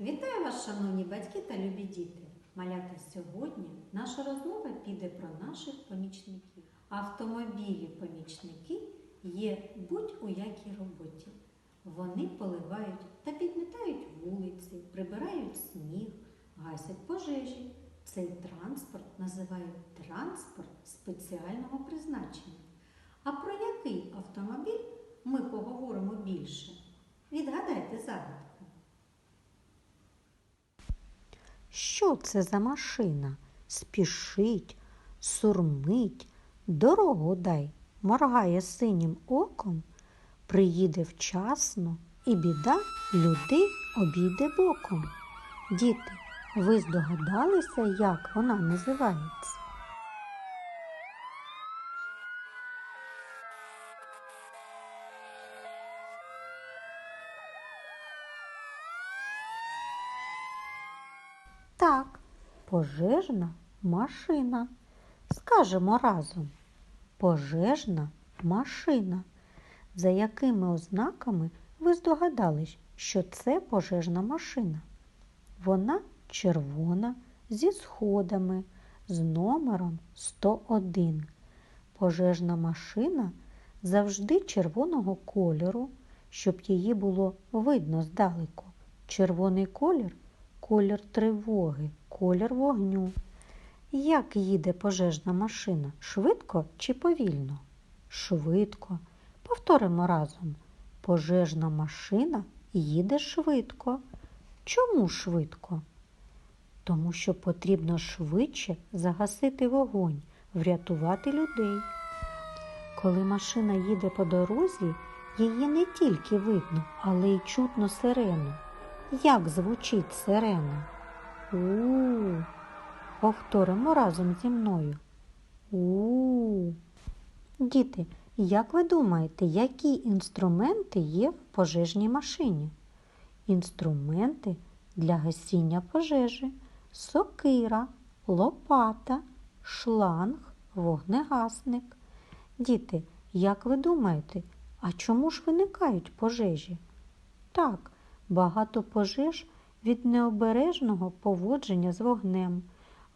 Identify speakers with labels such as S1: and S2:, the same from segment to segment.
S1: Вітаю вас, шановні батьки та любі діти! Малята, сьогодні наша розмова піде про наших помічників. Автомобілі-помічники є будь у якій роботі. Вони поливають та підмітають вулиці, прибирають сніг, гасять пожежі. Цей транспорт називають транспорт спеціального призначення. А про який автомобіль ми поговоримо більше? Відгадайте загадку.
S2: Що це за машина? Спішить, сурмить, дорогу дай, моргає синім оком, приїде вчасно і біда людей обійде боком. Діти, ви здогадалися, як вона називається? Так, пожежна машина. Скажемо разом. Пожежна машина. За якими ознаками ви здогадались, що це пожежна машина? Вона червона зі сходами з номером 101. Пожежна машина завжди червоного кольору, щоб її було видно здалеку. Червоний колір колір тривоги, колір вогню. Як їде пожежна машина? Швидко чи повільно? Швидко. Повторимо разом. Пожежна машина їде швидко. Чому швидко? Тому що потрібно швидше загасити вогонь, врятувати людей. Коли машина їде по дорозі, її не тільки видно, але й чутно сирену. Як звучить сирена? У-у-, Повторимо разом зі мною. У. Діти, як ви думаєте, які інструменти є в пожежній машині? Інструменти для гасіння пожежі, сокира, лопата, шланг, вогнегасник. Діти, як ви думаєте, а чому ж виникають пожежі? Так, багато пожеж від необережного поводження з вогнем.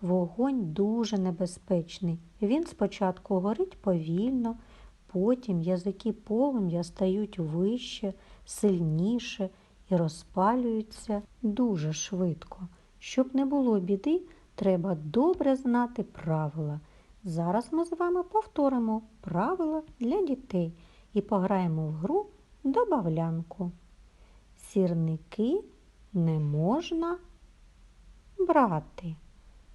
S2: Вогонь дуже небезпечний. Він спочатку горить повільно, потім язики полум'я стають вище, сильніше і розпалюються дуже швидко. Щоб не було біди, треба добре знати правила. Зараз ми з вами повторимо правила для дітей і пограємо в гру добавлянку. Сірники не можна брати.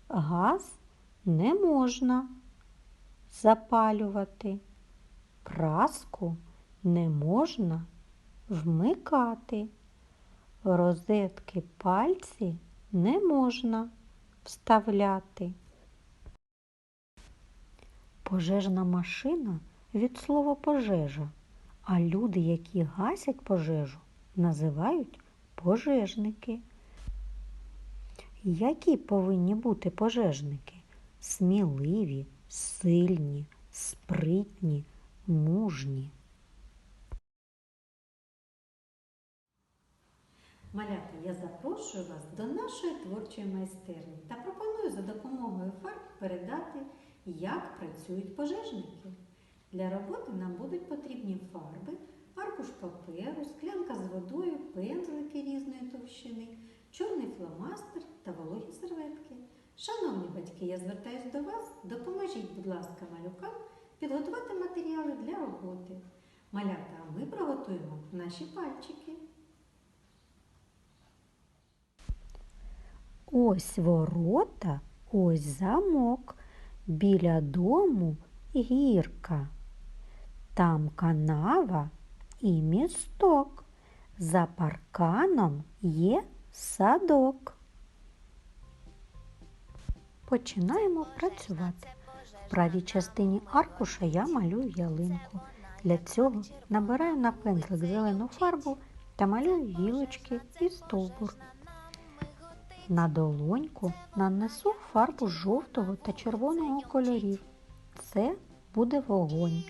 S2: Газ не можна запалювати. Праску не можна вмикати. Розетки пальці не можна вставляти. Пожежна машина від слова пожежа, а люди, які гасять пожежу, називають пожежники. Які повинні бути пожежники? Сміливі, сильні, спритні, мужні.
S1: Малята, я запрошую вас до нашої творчої майстерні та пропоную за допомогою фарб передати, як працюють пожежники. Для роботи нам будуть потрібні фарби, аркуш паперу, склянка з водою, пензлики різної товщини, чорний фломастер та вологі серветки. Шановні батьки, я звертаюся до вас, допоможіть, будь ласка, малюкам підготувати матеріали для роботи. Малята, ми приготуємо наші пальчики.
S2: Ось ворота, ось замок, біля дому гірка. Там канава і місток. За парканом є садок. Починаємо працювати. В правій частині аркуша я малюю ялинку. Для цього набираю на пензлик зелену фарбу та малюю гілочки і стовбур. На долоньку нанесу фарбу жовтого та червоного кольорів. Це буде вогонь.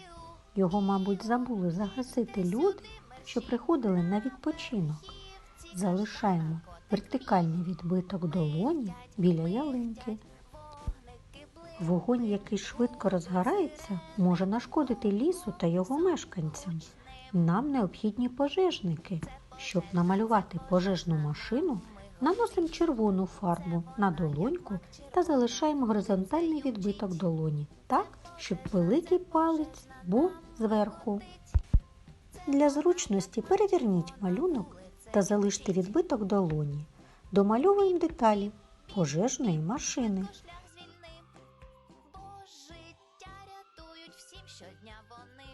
S2: Його, мабуть, забули загасити люди, що приходили на відпочинок. залишаємо вертикальний відбиток долоні біля ялинки. Вогонь, який швидко розгорається, може нашкодити лісу та його мешканцям. Нам необхідні пожежники. Щоб намалювати пожежну машину, наносимо червону фарбу на долоньку та залишаємо горизонтальний відбиток долоні так, щоб великий палець був зверху. Для зручності переверніть малюнок та залиште відбиток долоні. Домальовуємо деталі пожежної машини.
S3: щодня вони.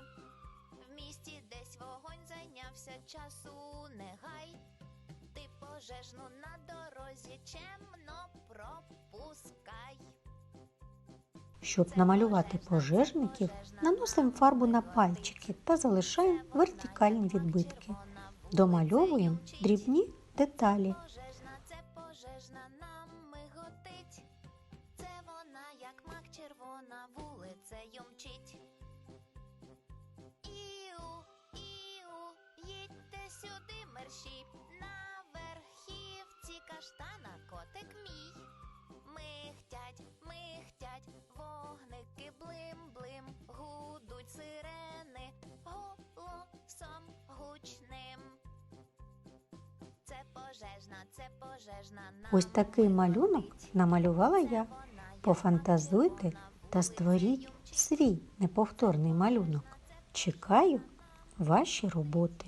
S3: В місті десь вогонь зайнявся часу не гай. Ти пожежну на дорозі чемно пропускай.
S2: Щоб намалювати пожежників, наносимо фарбу на пальчики та залишаємо вертикальні відбитки. Домальовуємо дрібні деталі.
S3: Сюди, мерщій, на верхівці каштана котик мій.
S2: Ось такий малюнок намалювала я. Пофантазуйте та створіть свій неповторний малюнок. Чекаю ваші роботи.